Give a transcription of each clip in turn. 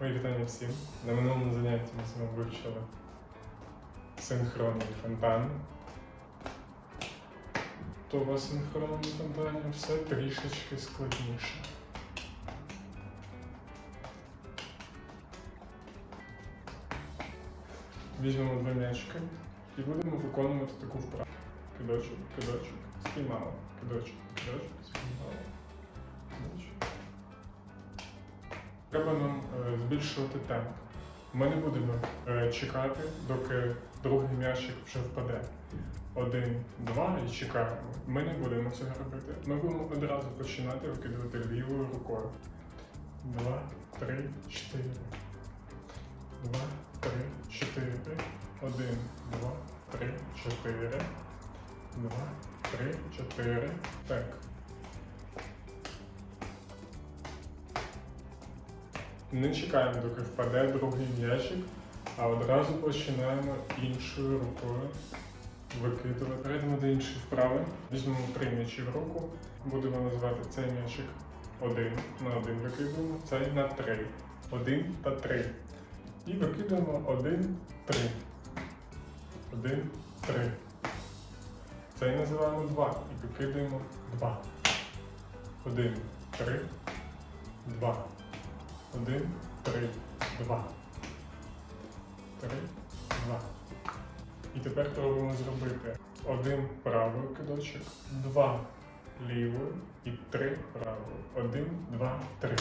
Мої вітання всім. На минулому занятті ми з вами вивчили синхронний фонтан. То в асинхронному фонтані все трішечки складніше. Візьмемо два м'ячики і будемо виконувати таку вправу. Кидочок, кидочок, спіймало. Кидочок, кидочок, спіймало. Кидочок. Треба нам е, збільшувати темп. Ми не будемо е, чекати, доки другий м'ячик вже впаде. Один, два і чекаємо. Ми не будемо цього робити. Ми будемо одразу починати викидувати лівою рукою. Два, три, чотири. Два, три, чотири. Один, два, три, чотири. Два, три, чотири. Так. Не чекаємо, доки впаде другий м'ячик, а одразу починаємо іншою рукою викидувати. Перейдемо до іншої вправи. Візьмемо три м'ячі в руку. Будемо називати цей м'ячик один на один викидуємо, цей на три. Один та три. І викидуємо один, три. Один, три. Цей називаємо два. І викидуємо два. Один, три, два. Один, три, два. Три, два. І тепер пробуємо зробити один правий кидочок, два лівою і три правою. Один, два, три.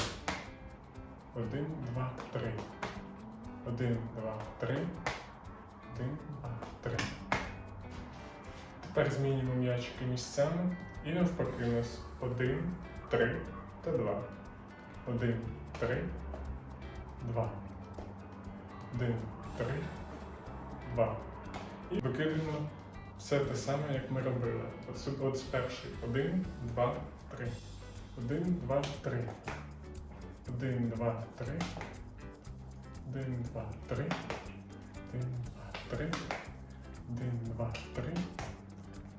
Один, два, три. Один, два, три. Один, два, три. Тепер змінюємо м'ячики місцями і навпаки у нас один, три та два. Один, три, два. Один, три, два. І викидаємо все те саме, як ми робили. З першої. Один, два, три. Один, два, три. Один, два, три. Один, два, три. Один, два, три. Один, два, три.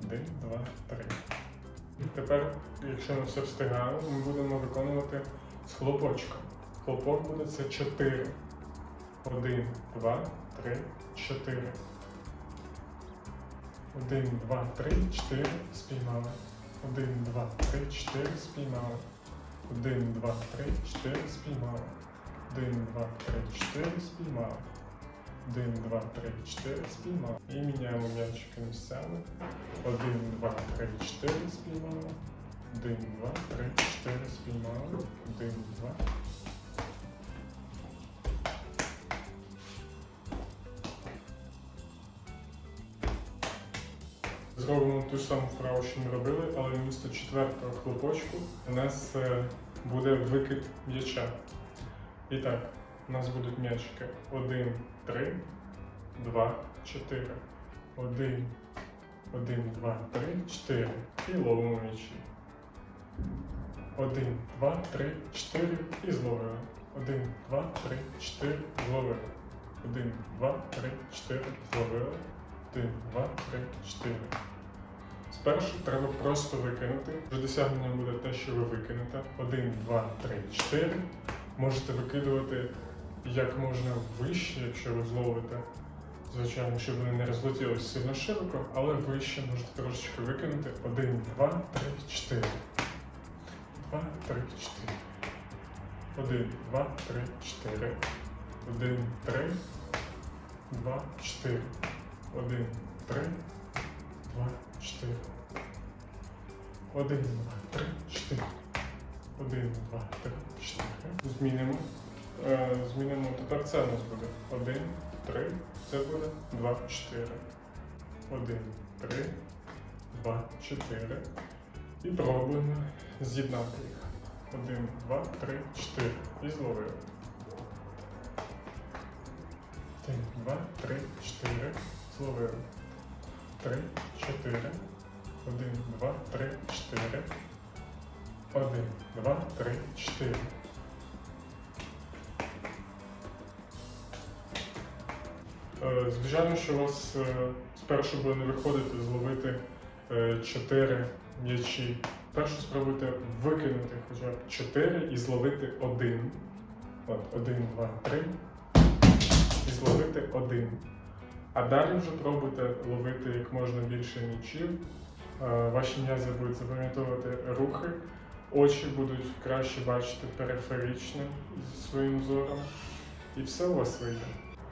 Один, два, три. І тепер, якщо ми все встигаємо, ми будемо виконувати з хлопочком. Хлопок буде це 4. 1, 2, 3, 4. 1, 2, 3, 4, спіймали. 1, 2, 3, 4, спіймали. 1, 2, 3, 4, спіймали. 1, 2, 3, 4, спіймали. 1, 2, 3, 4, спіймали. І міняємо м'ячики місцями. 1, 2, 3, 4, спіймали. 1, 2, 3, 4, спіймали. 1, 2, Зробимо ту ж саму вправу, що ми робили, але вмісто четвертого хлопочку у нас е, буде викид м'яча. І так, у нас будуть м'ячики 1, 3, 2, 4. 1, 1, 2, 3, 4. І ловимо м'ячі. 1, 2, 3, 4 і зловили. 1, 2, 3, 4, зловили. 1, 2, 3, 4, зловили. 1, 2, 3, 4. Спершу треба просто викинути. Вже досягненням буде те, що ви викинете. 1, 2, 3, 4. Можете викидувати як можна вище, якщо ви зловите. Звичайно, щоб вони не розлетілися сильно широко, але вище можете трошечки викинути. 1, 2, 3, 4. 2, 3, 4. 1, 2, 3, 4. 1, 3, 2, 4. 1, 3, 2, 4. 1, 2, 3, 4. 1, 2, 3, 4. Змінимо. Е, Змінимо. Тепер це у нас буде. 1, 3. Це буде 2, 4. 1, 3, 2, 4. І пробуємо з'єднати їх. 1, 2, 3, 4. І зловили. 1, 2, 3, 4. Зловили. 3, 4. 1, 2, 3, 4. 1, 2, 3, 4. Е, Звичайно, що у вас е, спершу буде не виходити зловити 4 м'ячі. Першу спробуйте викинути хоча б 4 і зловити один. От, один, два, три. І зловити один. А далі вже пробуйте ловити як можна більше м'ячів. Е, Ваші м'язи будуть запам'ятовувати рухи, очі будуть краще бачити периферично зі своїм зором. І все у вас вийде.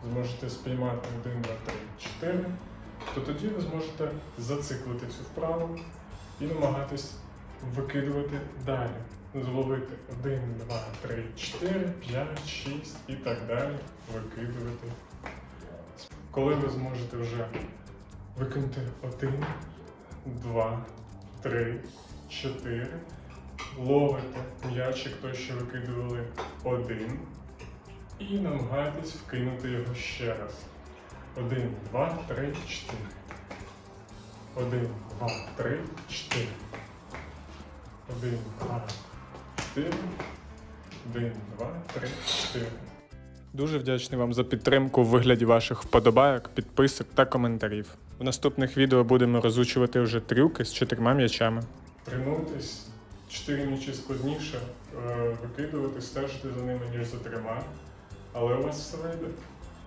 Зможете спіймати 1, 2, 3, 4, то тоді ви зможете зациклити цю вправу і намагатись викидувати далі. Зловити 1, 2, 3, 4, 5, 6 і так далі. Викидувати. Коли ви зможете вже викинути 1, 2, 3, 4, ловите м'ячик той, що викидували один, і намагайтесь вкинути його ще раз. 1, 2, 3, 4. 1, 2, 3, 4. 1, 2, 4. 1, 2, 3, 4. Дуже вдячний вам за підтримку в вигляді ваших вподобайок, підписок та коментарів. В наступних відео будемо розучувати вже трюки з чотирма м'ячами. Тренуйтесь, чотири м'ячі складніше е, викидувати, стежити за ними, ніж за трьома. Але у вас все вийде.